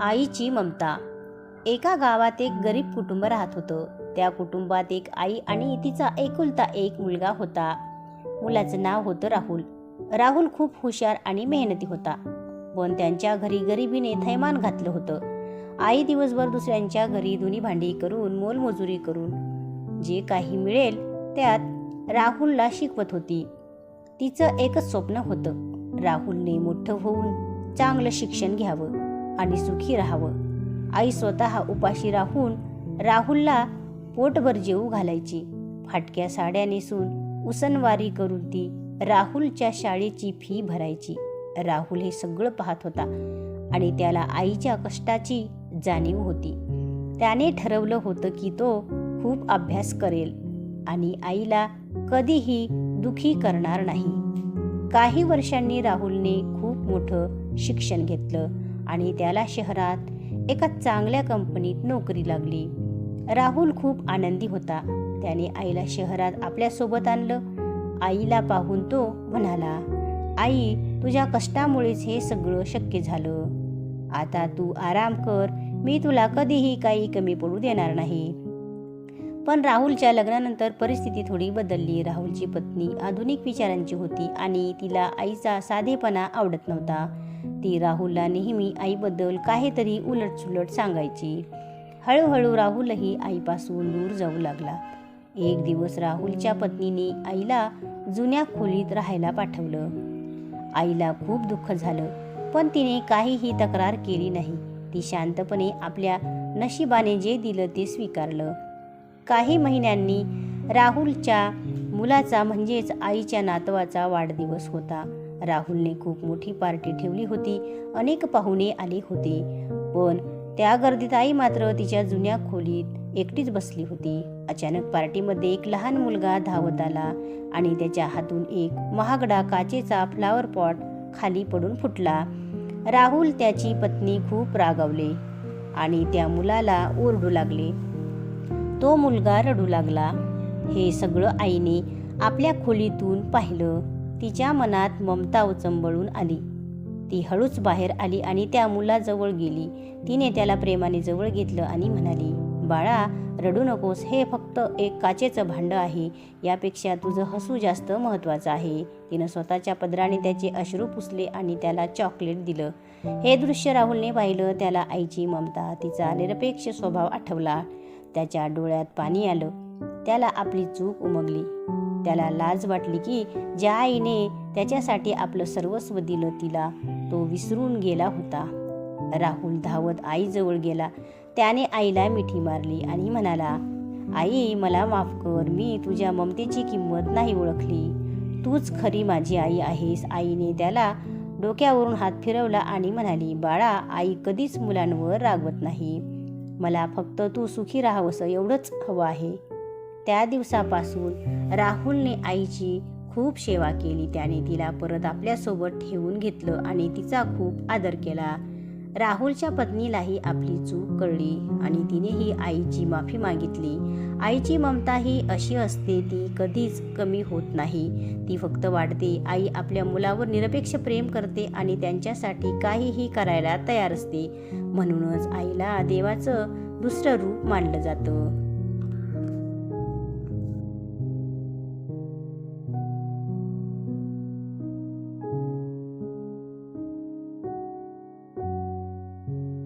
आईची ममता. एका गावात एक गरीब कुटुंब राहत होतं. त्या कुटुंबात एक आई आणि तिचा एकुलता एक मुलगा होता. मुलाचं नाव होतं राहुल. राहुल खूप हुशार आणि मेहनती होता. पण त्यांच्या घरी गरिबीने थैमान घातलं होतं. आई दिवसभर दुसऱ्यांच्या घरी धुनी भांडी करून मोलमजुरी करून जे काही मिळेल त्यात राहुलला शिकवत होती. तिचं एकच स्वप्न होतं. राहुलने मोठं होऊन चांगलं शिक्षण घ्यावं. आणि सुखी राहावं. आई स्वतः उपाशी राहून राहुलला पोटभर जेवू घालायची. फाटक्या साड्या नेसून उसनवारी करून ती राहुलच्या शाळेची फी भरायची. राहुल हे सगळं पाहत होता आणि त्याला आईच्या कष्टाची जाणीव होती. त्याने ठरवलं होतं की तो खूप अभ्यास करेल आणि आईला कधीही दुखी करणार नाही. काही वर्षांनी राहुलने खूप मोठं शिक्षण घेतलं. आणि त्याला शहरात एका चांगल्या कंपनीत नोकरी लागली. राहुल खूप आनंदी होता. त्याने आईला शहरात आपल्यासोबत आणलं. आईला पाहून तो म्हणाला आई तुझ्या कष्टामुळेच हे सगळं शक्य झालं. आता तू आराम कर. मी तुला कधीही काही कमी पडू देणार नाही. पण राहुलच्या लग्नानंतर परिस्थिती थोडी बदलली. राहुलची पत्नी आधुनिक विचारांची होती आणि तिला आईचा साधेपणा आवडत नव्हता. ती राहुलला नेहमी आईबद्दल काहीतरी उलटसुलट सांगायची. हळूहळू राहुलही आईपासून दूर जाऊ लागला. एक दिवस राहुलच्या पत्नीने आईला जुन्या खोलीत राहायला पाठवलं. आईला खूप दुःख झालं पण तिने काहीही तक्रार केली नाही. ती शांतपणे आपल्या नशिबाने जे दिलं ते स्वीकारलं. काही महिन्यांनी राहुलच्या मुलाचा म्हणजेच आईच्या नातवाचा वाढदिवस होता. राहुलने खूप मोठी पार्टी ठेवली होती. अनेक पाहुणे आले होते. पण त्या गर्दीत आई मात्र तिच्या जुन्या खोलीत एकटीच बसली होती. अचानक पार्टीमध्ये एक लहान मुलगा धावत आला आणि त्याच्या हातून एक महागडा काचेचा फ्लावर पॉट खाली पडून फुटला. राहुल त्याची पत्नी खूप रागावले आणि त्या मुलाला ओरडू लागले. तो मुलगा रडू लागला. हे सगळं आईने आपल्या खोलीतून पाहिलं. तिच्या मनात ममता उचंबळून आली. ती हळूच बाहेर आली आणि त्या मुलाजवळ गेली. तिने त्याला प्रेमाने जवळ घेतलं आणि म्हणाली बाळा रडू नकोस. हे फक्त एक काचेचं भांडं आहे. यापेक्षा तुझं हसू जास्त महत्त्वाचं आहे. तिनं स्वतःच्या पदराने त्याचे अश्रू पुसले आणि त्याला चॉकलेट दिलं. हे दृश्य राहुलने पाहिलं. त्याला आईची ममता तिचा निरपेक्ष स्वभाव आठवला. त्याच्या डोळ्यात पाणी आलं. त्याला आपली चूक उमगली. त्याला लाज वाटली की ज्या आईने त्याच्यासाठी आपलं सर्वस्व दिलं तिला तो विसरून गेला होता. राहुल धावत आईजवळ गेला. त्याने आईला मिठी मारली आणि म्हणाला आई मला माफ कर. मी तुझ्या ममतेची किंमत नाही ओळखली. तूच खरी माझी आई आहेस. आईने त्याला डोक्यावरून हात फिरवला आणि म्हणाली बाळा आई कधीच मुलांवर रागवत नाही. मला फक्त तू सुखी राहावंसं एवढंच हवं आहे. त्या दिवसापासून राहुलने आईची खूप सेवा केली. त्याने तिला परत आपल्यासोबत ठेवून घेतलं आणि तिचा खूप आदर केला. राहुलच्या पत्नीलाही आपली चूक कळली आणि तिनेही आईची माफी मागितली. आईची ममता ही अशी असते ती कधीच कमी होत नाही. ती फक्त वाढते. आई आपल्या मुलावर निरपेक्ष प्रेम करते आणि त्यांच्यासाठी काहीही करायला तयार असते. म्हणूनच आईला देवाचं दुसरं रूप मानलं जातं.